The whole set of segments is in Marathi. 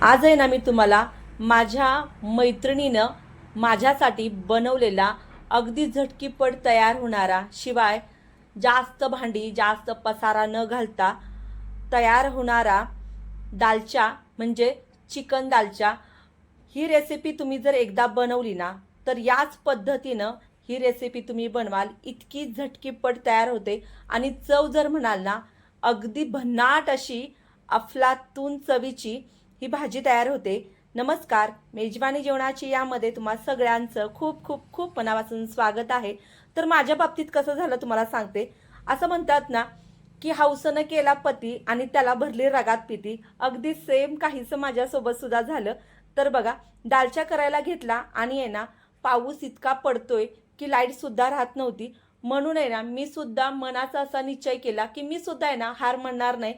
आज आहे ना मी तुम्हाला माझ्या मैत्रिणीनं माझ्यासाठी बनवलेला अगदी झटकीपट तयार होणारा शिवाय जास्त भांडी जास्त पसारा न घालता तयार होणारा दालचा म्हणजे चिकन दालचा ही रेसिपी तुम्ही जर एकदा बनवली ना तर याच पद्धतीनं ही रेसिपी तुम्ही बनवाल. इतकी झटकीपट तयार होते. आणि चव जर म्हणाल ना अगदी भन्नाट अशी अफलातून चवीची ही भाजी तयार होते. नमस्कार मेजवानी जेवणाची यामध्ये तुम्हा सगळ्यांचं खूप खूप खूप मनापासून स्वागत आहे. तर माझ्या बाबतीत कसं झालं तुम्हाला सांगते. असं म्हणतात ना की हौसनं केला पती आणि त्याला भरली रगात पिती. अगदी सेम काहीसं माझ्यासोबत सुद्धा झालं. तर बघा दालचा करायला घेतला आणि आहे ना पाऊस इतका पडतोय की लाइट सुद्धा राहत नव्हती. म्हणून आहे ना मी सुद्धा मनाचा असा निश्चय केला की मी सुद्धा आहे ना हार म्हणणार नाही.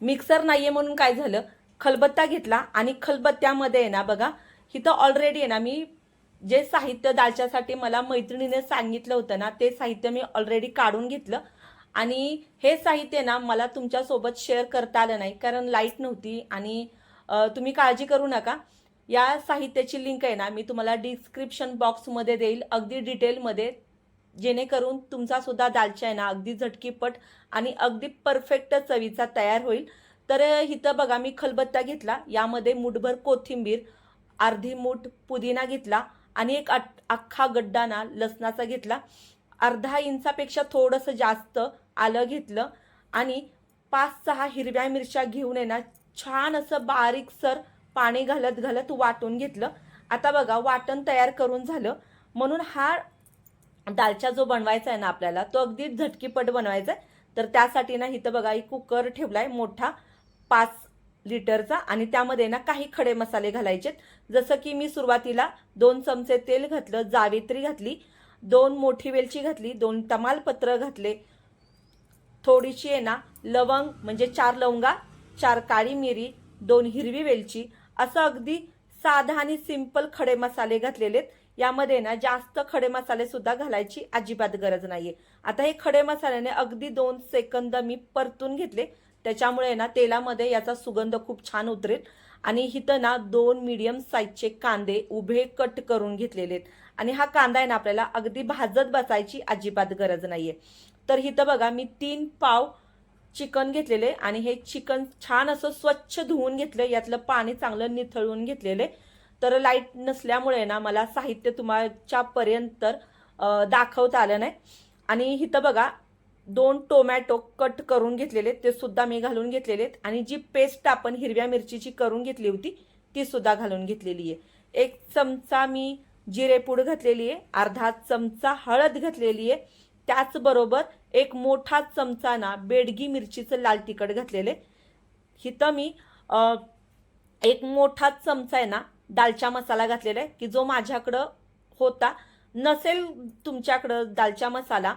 मिक्सर नाहीये म्हणून काय झालं? खलबत्ता घेतला आणि खलबत्त्यामध्ये आहे ना बघा इथं ऑलरेडी आहे ना मी जे साहित्य दालच्यासाठी मला मैत्रिणीने सांगितलं होतं ना ते साहित्य मी ऑलरेडी काढून घेतलं. आणि हे साहित्य ना मला तुमच्यासोबत शेअर करता आलं नाही कारण लाइट नव्हती आणि तुम्ही काळजी करू नका. या साहित्याची लिंक आहे ना मी तुम्हाला डिस्क्रिप्शन बॉक्समध्ये देईल अगदी डिटेलमध्ये जेणेकरून तुमचासुद्धा दालचा आहे ना अगदी झटकीपट आणि अगदी परफेक्ट चवीचा तयार होईल. तर इथं बघा मी खलबत्ता घेतला. यामध्ये मुठभर कोथिंबीर अर्धी मूठ पुदिना घेतला आणि एक अख्खा गड्डा ना लसणाचा घेतला. अर्धा इंचापेक्षा थोडंसं जास्त आलं घेतलं आणि पाच सहा हिरव्या मिरच्या घेऊन आहे ना छान असं बारीकसर पाणी घालत घालत वाटून घेतलं. आता बघा वाटण तयार करून झालं. म्हणून हा दालचा जो बनवायचा आहे ना आपल्याला तो अगदी झटकीपट बनवायचा आहे. तर त्यासाठी ना इथं बघा एक कुकर ठेवला आहे मोठा. पाच लिटरचा आणि त्यामध्ये ना काही खडे मसाले घालायचे जसं की मी सुरुवातीला दोन चमचे तेल घातलं जावित्री घातली दोन मोठी वेलची घातली दोन तमालपत्र घातले. थोडीशी आहे ना लवंग म्हणजे चार लवंगा चार काळी मिरी दोन हिरवी वेलची असं अगदी साधा आणि सिंपल खडे मसाले घातलेले आहेत. यामध्ये ना जास्त खडे मसाले सुद्धा घालायची अजिबात गरज नाहीये. आता हे खडे मसाल्याने अगदी दोन सेकंद मी परतून घेतले. त्याच्यामुळे ना तेलामध्ये याचा सुगंध खूप छान उतरेल. आणि इथं ना दोन मीडियम साईजचे कांदे उभे कट करून घेतलेले आहेत. आणि हा कांदा आहे ना आपल्याला अगदी भाजत बसायची अजिबात गरज नाहीये. तर इथं बघा मी तीन पाव चिकन घेतलेले आणि हे चिकन छान असं स्वच्छ धुवून घेतलं यातलं पाणी चांगलं निथळून घेतलेले तर लाइट नसल्यामुळे ना मला साहित्य तुमच्यापर्यंत अं, दाखवता आलं नाही. आणि इथं बघा दोन टोमॅटो कट करून घेतलेले ते सुद्धा मी घालून घेतलेले आहेत आणि जी पेस्ट आपण हिरव्या मिरचीची करून घेतली होती ती सुद्धा घालून घेतलेली आहे. एक चमचा मी जिरेपूड घातलेली आहे अर्धा चमचा हळद घातलेली आहे. त्याचबरोबर एक मोठा चमचा ना बेडगी मिरचीचं लाल तिखट घातलेले इथं मी एक मोठा चमचा आहे ना दालचा मसाला घातलेला आहे की जो माझ्याकडं होता. नसेल तुमच्याकडं दालचा मसाला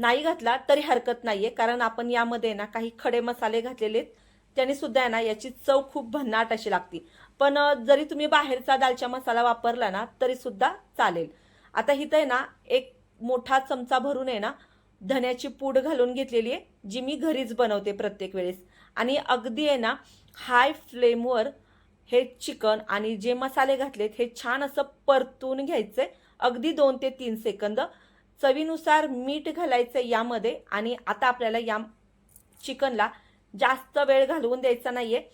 नाही घातला तरी हरकत नाहीये. कारण आपण यामध्ये ना काही खडे मसाले घातलेले आहेत त्याने सुद्धा आहे ना याची चव खूप भन्नाट अशी लागते. पण जरी तुम्ही बाहेरचा दालचा मसाला वापरला ना तरी सुद्धा चालेल. आता इथं आहे ना एक मोठा चमचा भरून आहे ना धन्याची पूड घालून घेतलेली आहे जी मी घरीच बनवते प्रत्येक वेळेस. आणि अगदी आहे ना हाय फ्लेमवर हे चिकन आणि जे मसाले घातलेत हे छान असं परतून घ्यायचंय अगदी दोन ते तीन सेकंद. चवीनुसार मीठ घालायचं यामध्ये आणि आता आपल्याला या चिकनला जास्त वेळ घालवून द्यायचा नाही आहे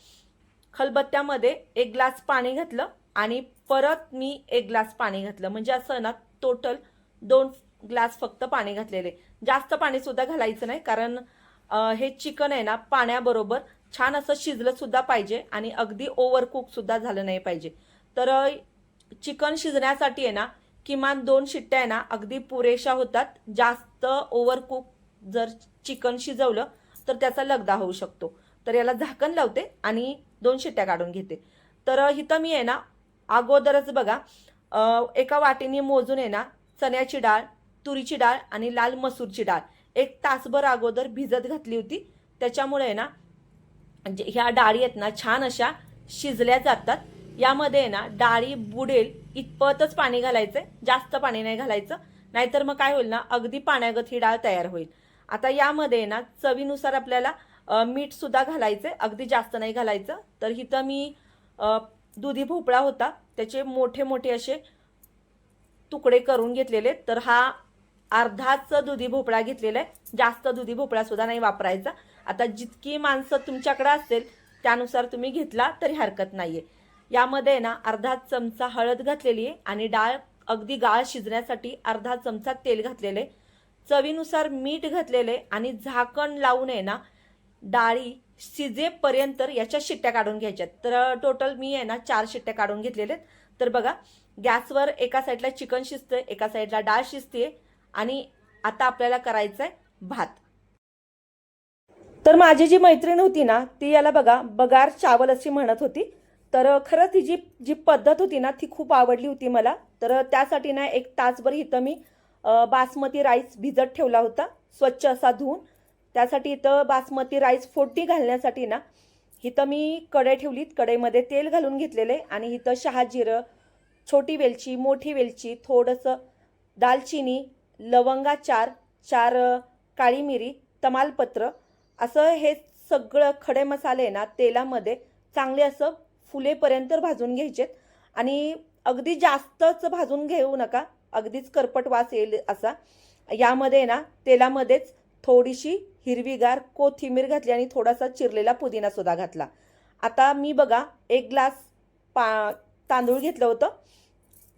खलबत्त्यामध्ये एक ग्लास पाणी घातलं आणि परत मी एक ग्लास पाणी घातलं. म्हणजे असं ना टोटल दोन ग्लास फक्त पाणी घातलेले. जास्त पाणीसुद्धा घालायचं नाही कारण हे चिकन आहे ना पाण्याबरोबर छान असं शिजलंसुद्धा पाहिजे आणि अगदी ओव्हरकुकसुद्धा झालं नाही पाहिजे. तर चिकन शिजण्यासाठी आहे ना किमान दोन शिट्ट्या आहे ना अगदी पुरेशा होतात. जास्त ओव्हरकुक जर चिकन शिजवलं तर त्याचा लगदा होऊ शकतो. तर याला झाकण लावते आणि दोन शिट्ट्या काढून घेते. तर इथं मी आहे ना अगोदरच बघा एका वाटीने मोजून आहे ना चण्याची डाळ तुरीची डाळ आणि लाल मसूरची डाळ. एक तासभर अगोदर भिजत घातली होती. त्याच्यामुळे आहे ना म्हणजे ह्या डाळी आहेत ना छान अशा शिजल्या जातात. यामध्ये आहे ना डाळी बुडेल इतपतच पाणी घालायचंय जास्त पाणी नाही घालायचं नाहीतर मग काय होईल ना अगदी पाण्यागत ही डाळ तयार होईल. आता यामध्ये आहे ना चवीनुसार आपल्याला मीठ मीठसुद्धा घालायचं अगदी जास्त नाही घालायचं. तर इथं मी दुधी भोपळा होता त्याचे मोठे मोठे असे तुकडे करून घेतलेले तर हा अर्धाच दुधी भोपळा घेतलेला आहे. जास्त दुधी भोपळा सुद्धा नाही वापरायचा. आता जितकी माणसं तुमच्याकडे असेल त्यानुसार तुम्ही घेतला तरी हरकत नाहीये. यामध्ये ना अर्धा चमचा हळद घातलेली आहे आणि डाळ अगदी गाळ शिजण्यासाठी अर्धा चमचा तेल घातलेले चवीनुसार मीठ घातलेले आणि झाकण लावून आहे ना डाळी शिजेपर्यंत याच्या शिट्ट्या काढून घ्यायच्यात. तर टोटल मी आहे ना चार शिट्ट्या काढून घेतलेल्या आहेत. तर बघा गॅसवर एका साईडला चिकन शिजतंय एका साईडला डाळ शिजते आणि आता आपल्याला करायचं आहे भात. तर माझी जी मैत्रीण होती ना ती याला बघा बगार चावल अशी म्हणत होती. तर खरंच ही जी जी पद्धत होती ना ती खूप आवडली होती मला. तर त्यासाठी ना एक तासभर इथं मी बासमती राईस भिजत ठेवला होता स्वच्छ असा धुवून. त्यासाठी इथं बासमती राईस फोडणी घालण्यासाठी ना इथं मी कढई ठेवलीत कढईमध्ये तेल घालून घेतलेले आणि इथं शहाजिरं छोटी वेलची मोठी वेलची थोडंसं दालचिनी लवंगा चार चार काळी मिरी तमालपत्र असं हे सगळं खडे मसाले ना तेलामध्ये चांगले असं फुलेपर्यंत भाजून घ्यायचेत. आणि अगदी जास्तच भाजून घेऊ नका. अगदीच करपट वास येईल असा. यामध्ये ना तेलामध्येच थोडीशी हिरवीगार कोथिंबीर घातली आणि थोडासा चिरलेला पुदिनासुद्धा घातला. आता मी बघा एक ग्लास पा तांदूळ घेतलं होतं.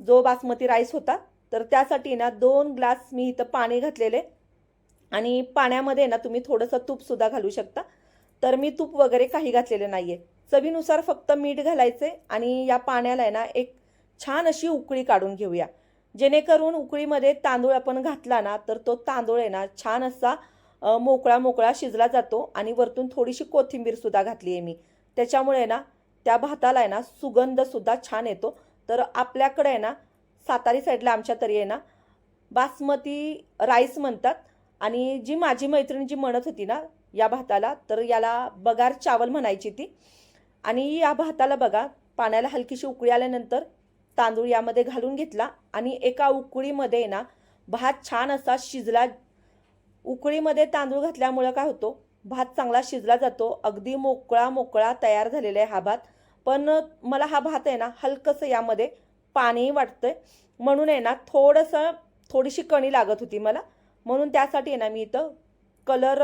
जो बासमती राईस होता. तर त्यासाठी ना दोन ग्लास मी इथं पाणी घातलेले. आणि पाण्यामध्ये ना तुम्ही थोडंसं तूपसुद्धा घालू शकता. तर मी तूप वगैरे काही घातलेलं नाही आहे चवीनुसार फक्त मीठ घालायचे आणि या पाण्याला आहे ना एक छान अशी उकळी काढून घेऊया. जेणेकरून उकळीमध्ये तांदूळ आपण घातला ना तर तो तांदूळ आहे ना छान असा मोकळा मोकळा शिजला जातो आणि वरतून थोडीशी कोथिंबीरसुद्धा घातली आहे मी. त्याच्यामुळे ना त्या भाताला आहे ना सुगंधसुद्धा छान येतो. तर आपल्याकडे आहे ना सातारी साईडला आमच्या तरी आहे ना बासमती राईस म्हणतात. आणि जी माझी मैत्रीण जी म्हणत होती ना या भाताला तर याला बगार चावल म्हणायची ती. आणि या भाताला बघा पाण्याला हलकीशी उकळी आल्यानंतर तांदूळ यामध्ये घालून घेतला आणि एका उकळीमध्ये ना भात छान असा शिजला. उकळीमध्ये तांदूळ घातल्यामुळं काय होतो भात चांगला शिजला जातो अगदी मोकळा मोकळा तयार झालेला आहे हा भात. पण मला हा भात आहे ना हलकंसं यामध्ये पाणी वाटतंय. म्हणून आहे ना थोडंसं थोडीशी कणी लागत होती मला. म्हणून त्यासाठी आहे ना मी इथं कलर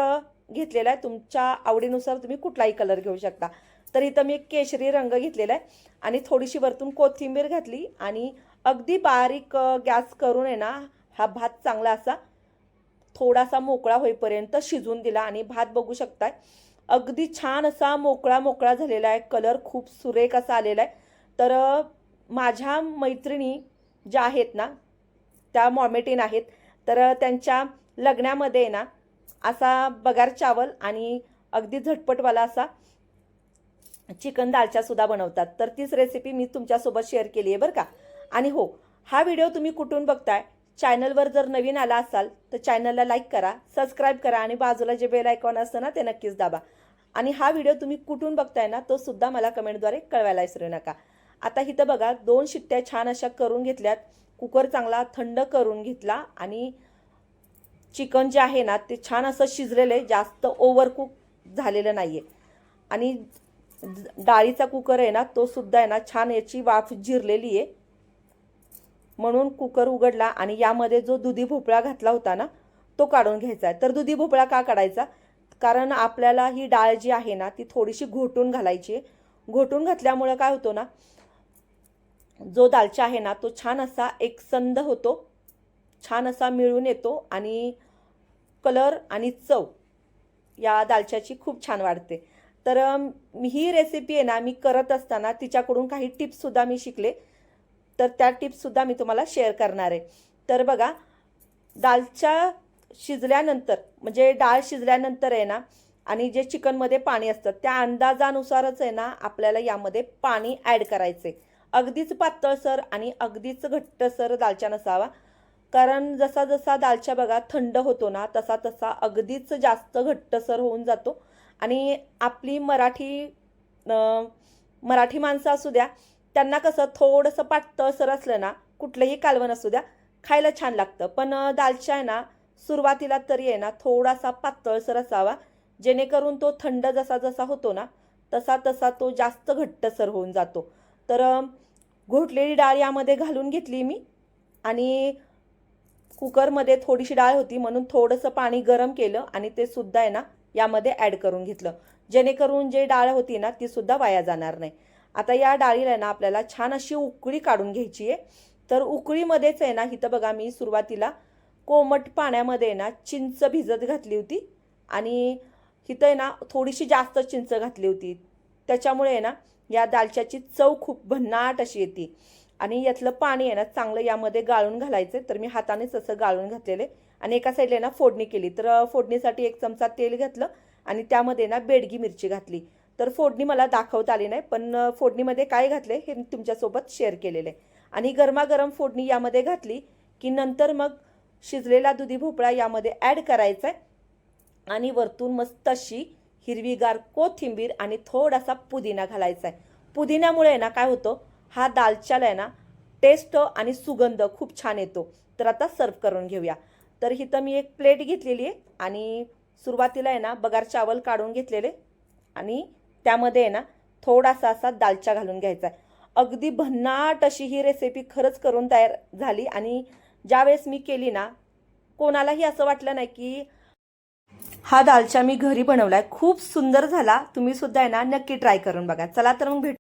घेतलेला आहे. तुमच्या आवडीनुसार तुम्ही कुठलाही कलर घेऊ शकता. तर इथं मी केशरी रंग घेतलेला आहे. आणि थोडीशी वरतून कोथिंबीर घातली. आणि अगदी बारीक गॅस करून आहे ना हा भात चांगला असा थोडासा मोकळा होईपर्यंत शिजून दिला. आणि भात बघू शकताय अगदी छान असा मोकळा मोकळा झालेला आहे. कलर खूप सुरेख असा आलेला आहे. तर माझ्या मैत्रिणी ज्या आहेत ना त्या मॉमेटीन आहेत. तर त्यांच्या लग्नामध्ये ना असा बगार चावल आणि अगदी झटपटवाला असा चिकन दालच्या सुद्धा बनवतात. तर तीच रेसिपी मी तुमच्यासोबत शेअर केली आहे बरं का? आणि हो हा व्हिडिओ तुम्ही कुठून बघताय? चॅनलवर जर नवीन आला असाल तर चॅनलला लाईक करा सबस्क्राईब करा आणि बाजूला जे बेल आयकॉन असतं ना ते नक्कीच दाबा. आणि हा व्हिडिओ तुम्ही कुठून बघताय ना तो सुद्धा मला कमेंटद्वारे कळवायला विसरू नका. आता इथं बघा दोन शिट्ट्या छान अशा करून घेतल्यात. कुकर चांगला थंड करून घेतला आणि चिकन जे आहे ना ते छान असं शिजलेलं आहे. जास्त ओव्हरकुक झालेलं नाही आहे आणि डाळीचा कुकर आहे ना तो सुद्धा आहे ना छान याची वाफ जिरलेली आहे. म्हणून कुकर उघडला आणि यामध्ये जो दुधी भोपळा घातला होता ना तो काढून घ्यायचा आहे. तर दुधी भोपळा का काढायचा? कारण आपल्याला ही डाळ जी आहे ना ती थोडीशी घोटून घालायची आहे. घोटून घातल्यामुळं काय होतं ना जो दालचा आहे ना तो छान असा एक संद होतो. छान असा मिळून येतो आणि कलर आणि चव या दालच्याची खूप छान वाढते. तर ही रेसिपी आहे ना मी करत असताना तिच्याकडून काही टिप्ससुद्धा मी शिकले. तर त्या टिप्ससुद्धा मी तुम्हाला शेअर करणार आहे. तर बघा दालच्या शिजल्यानंतर म्हणजे डाळ शिजल्यानंतर आहे ना आणि जे चिकनमध्ये पाणी असतं त्या अंदाजानुसारच आहे ना आपल्याला यामध्ये पाणी ॲड करायचे अगदीच पातळसर आणि अगदीच घट्टसर दालच्या नसावा. कारण जसा जसा दालच्या बघा थंड होतो ना तसा तसा अगदीच जास्त घट्टसर होऊन जातो. आणि आपली मराठी मराठी माणसं असू द्या त्यांना कसं थोडंसं पातळसर असलं ना कुठलंही कालवण असू द्या खायला छान लागतं. पण दालच्या आहे ना सुरुवातीला तरी आहे ना थोडासा पातळसर असावा जेणेकरून तो थंड जसा जसा होतो ना तसा तसा तो जास्त घट्टसर होऊन जातो. तर घोटलेली डाळ यामध्ये घालून घेतली मी आणि कुकरमध्ये थोडीशी डाळ होती म्हणून थोडंसं पाणी गरम केलं आणि ते सुद्धा आहे ना यामध्ये ॲड करून घेतलं. जेणेकरून जे डाळ होती ना ती सुद्धा वाया जाणार नाही. आता या डाळीला आहे ना आपल्याला छान अशी उकळी काढून घ्यायची आहे. तर उकळीमध्येच आहे ना इथं बघा मी सुरुवातीला कोमट पाण्यामध्ये आहे ना चिंच भिजत घातली होती. आणि इथं आहे ना थोडीशी जास्त चिंच घातली होती. त्याच्यामुळे आहे ना या दालच्याची चव खूप भन्नाट अशी येते. आणि यातलं पाणी आहे ना चांगलं यामध्ये गाळून घालायचं तर मी हातानेच असं गाळून घातलेले आणि एका साईडला ना फोडणी केली. तर फोडणीसाठी एक चमचा तेल घातलं आणि त्यामध्ये ना बेडगी मिरची घातली. तर फोडणी मला दाखवता आली नाही पण फोडणीमध्ये काय घातले हे मी तुमच्यासोबत शेअर केलेलं आहे. आणि गरमागरम फोडणी यामध्ये घातली की नंतर मग शिजलेला दुधी भोपळा यामध्ये ॲड करायचा आहे. आणि वरतून मस्त अशी हिरवीगार कोथिंबीर आणि थोडासा पुदिना घालायचा आहे. पुदिन्यामुळे आहे ना काय होतं हा दालच्याला आहे ना टेस्ट आणि सुगंध खूप छान येतो. तर आता सर्व करून घेऊया. तर इथं मी एक प्लेट घेतलेली आहे आणि सुरुवातीला आहे ना बगार चावल काढून घेतलेले आणि त्यामध्ये आहे ना थोडासा असा दालचा घालून घ्यायचा आहे. अगदी भन्नाट अशी ही रेसिपी खरंच करून तयार झाली आणि ज्यावेळेस मी केली ना कोणालाही असं वाटलं नाही की हा दालचा मी घरी बनवला आहे खूप सुंदर झाला. तुम्ही सुद्धा आहे ना नक्की ट्राय करून बघा. चला तर मग भेट.